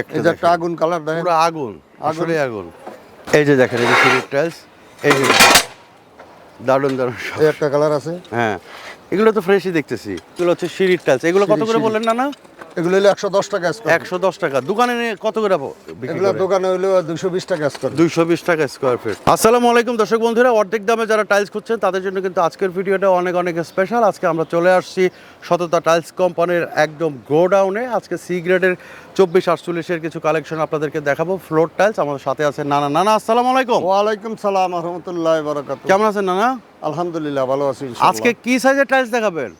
একটা একটা আগুন কালার দেখেন। পুরো আগুন আসলে আগুন। এই যে দেখেন এই যে সিঁড়ির টাইলস এই যে দারুণ দারুণ একটা কালার আছে। হ্যাঁ। এগুলো তো ফ্রেশই দেখতেছি। এগুলো হচ্ছে সিঁড়ির টাইলস এগুলো কত করে। বললেন না না এগুলো হলো একশো দশ টাকা স্কোয়ার একশো দশ টাকা। দোকানে কত করে এগুলো দোকানে হলো দুশো বিশ টাকা স্কোয়ার দুইশো বিশ টাকা স্কোয়ার ফিট আসসালামু আলাইকুম দর্শক বন্ধুরা অর্ধেক দামে যারা টাইলস খুঁজছেন তাদের জন্য কিন্তু আজকের ভিডিওটা অনেক অনেক স্পেশাল আজকে আমরা চলে আসছি সততা টাইলস কোম্পানির একদম গোডাউনে। আজকে সি গ্রেডের চব্বিশ আটচল্লিশের কিছু কালেকশন আপনাদেরকে দেখাবো। ফ্লোর টাইলস আমাদের সাথে আছে নানা। নানা আসসালামু আলাইকুম। ওয়ালাইকুম সালাম রহমতুল্লাহ বারাকাত কেমন আছেন নানা? আলহামদুলিল্লাহ ভালো আছি আজকে কি সাইজের টাইলস দেখাবেন?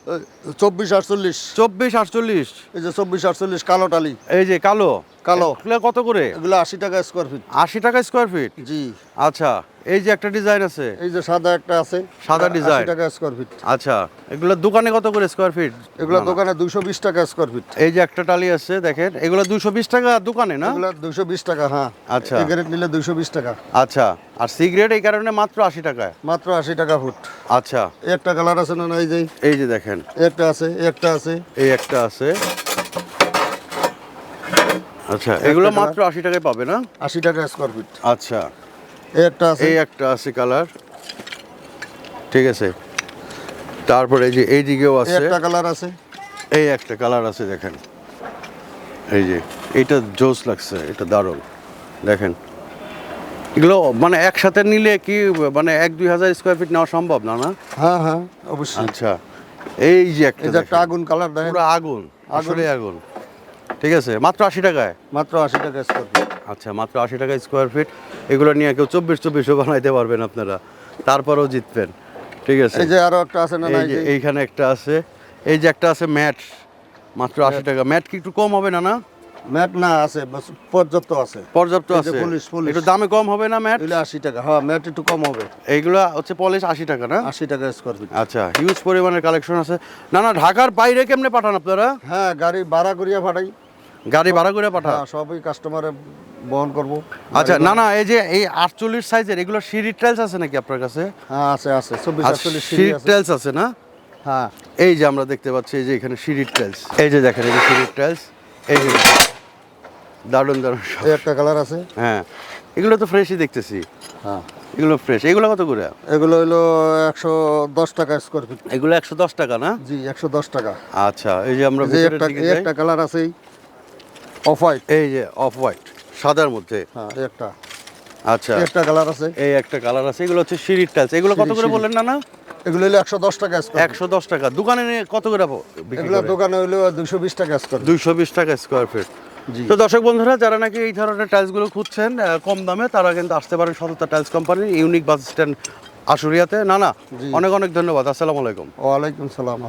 চব্বিশ আটচল্লিশ। চব্বিশ আটচল্লিশ। এই যে চব্বিশ আটচল্লিশ কালো টালি। এই যে কালো? কালো। এগুলো কত করে? এগুলো আশি টাকা স্কোয়ার ফিট আশি টাকা স্কোয়ার ফিট জি। আচ্ছা। এই যে একটা ডিজাইন আছে? এই যে সাদা একটা আছে সাদা ডিজাইন। টাকা স্কোয়ার ফিট আচ্ছা এগুলো দোকানে কত করে স্কোয়ার ফিট এগুলো দোকানে দুশো বিশ টাকা স্কোয়ার ফিট এই যে একটা টালি আছে দেখেন এগুলো দুশো বিশ টাকা দোকানে না? এগুলো দুশো বিশ টাকা হ্যাঁ। আচ্ছা। সিগারেট নিলে দুশো বিশ টাকা। আচ্ছা আর সিগারেট এই কারণে মাত্র আশি টাকায়? মাত্র আশি টাকা ফুট আচ্ছা। একটা কালার আছে না এই যে? এই যে দেখেন। একটা আছে একটা আছে। এই একটা আছে। আচ্ছা এগুলো মাত্র আশি টাকায় পাবে না? আশি টাকা স্কোয়ার ফিট আচ্ছা। একটা আছে। এই একটা আছে কালার। ঠিক আছে। তারপরে এই যে এই দিকেও আছে। একটা কালার আছে। এই একটা কালার আছে দেখেন। এই যে এইটা জোস লাগছে এটা দারুণ। দেখেন। এগুলো মানে একসাথে নিলে কি মানে এক দুই হাজার স্কোয়ার ফিট নেওয়া সম্ভব না না? হ্যাঁ হ্যাঁ অবশ্যই। আচ্ছা। এই যে একটা এই যে একটা আগুন কালার দেখেন। পুরো আগুন আসলে আগুন। ঠিক আছে মাত্র আশি টাকায়? মাত্র আশি টাকা স্কোয়ার ফিট আচ্ছা মাত্র আশি টাকা স্কোয়ার ফিট এগুলো নিয়ে কেউ চব্বিশ চব্বিশও বানাইতে পারবেন আপনারা। তারপরেও জিতবেন। ঠিক আছে? এই যে আরও একটা আছে না এই যে এইখানে একটা আছে। এই যে একটা আছে ম্যাট। মাত্র আশি টাকা। ম্যাট কি একটু কম হবে না না? ম্যাট না আছে পর্যাপ্ত আছে। পর্যাপ্ত আছে। polish, polish। একটু দামে কম হবে না ম্যাট? এগুলো আশি টাকা। হ্যাঁ ম্যাট একটু কম হবে। এইগুলো হচ্ছে পলিশ আশি টাকা না? আশি টাকা স্কোয়ার ফিট আচ্ছা হিউজ পরিমাণের কালেকশন আছে। না না ঢাকার বাইরে কেমনে পাঠান আপনারা? হ্যাঁ গাড়ি ভাড়া করিয়া ভাড়াই গাড়ি ভাড়া করে হ্যাঁ সবই কাস্টমারে বহন করব। আচ্ছা না না এই যে এই আটচল্লিশ সাইজের এগুলো সিঁড়ি টাইলস আছে নাকি আপনার কাছে? হ্যাঁ আছে আছে চব্বিশ আর আটচল্লিশ সিঁড়ি টাইলস আছে। না? হ্যাঁ। এই যে আমরা দেখতে পাচ্ছি এই যে এখানে সিঁড়ির টাইলস এই যে দেখেন এই যে সিঁড়ির টাইলস এই যে দারুণ দারুণ একটা কালার আছে। হ্যাঁ। এগুলো তো ফ্রেশই দেখতেছি। হ্যাঁ। এগুলো ফ্রেশ এগুলো কত করে? এগুলো হলো একশো দশ টাকা স্কোয়ার ফিট এগুলো একশো দশ টাকা না? জি একশো দশ টাকা। আচ্ছা এই যে আমরা একটা। একটা কালার আছে অফ হোয়াইট এই যে অফ হোয়াইট সাদার মধ্যে। হ্যাঁ একটা। আচ্ছা। একটা কালার আছে। এই একটা কালার আছে এগুলো হচ্ছে সিঁড়ির টাইলস এগুলো কত করে বললেন না না এগুলো হলো একশো দশ টাকা স্কোয়ার একশো দশ টাকা। দোকানে কত করে এগুলো দোকানে হলো দুশো বিশ টাকা স্কোয়ার দুইশো বিশ টাকা স্কোয়ার ফিট তো দর্শক বন্ধুরা যারা নাকি এই ধরনের টাইলসগুলো খুঁজছেন কম দামে তারা কিন্তু আসতে পারেন সততা টাইলস কোম্পানির ইউনিক বাস স্ট্যান্ড আশুরিয়াতে। না না অনেক অনেক ধন্যবাদ। আসসালামু আলাইকুম। ওয়ালাইকুম সালাম।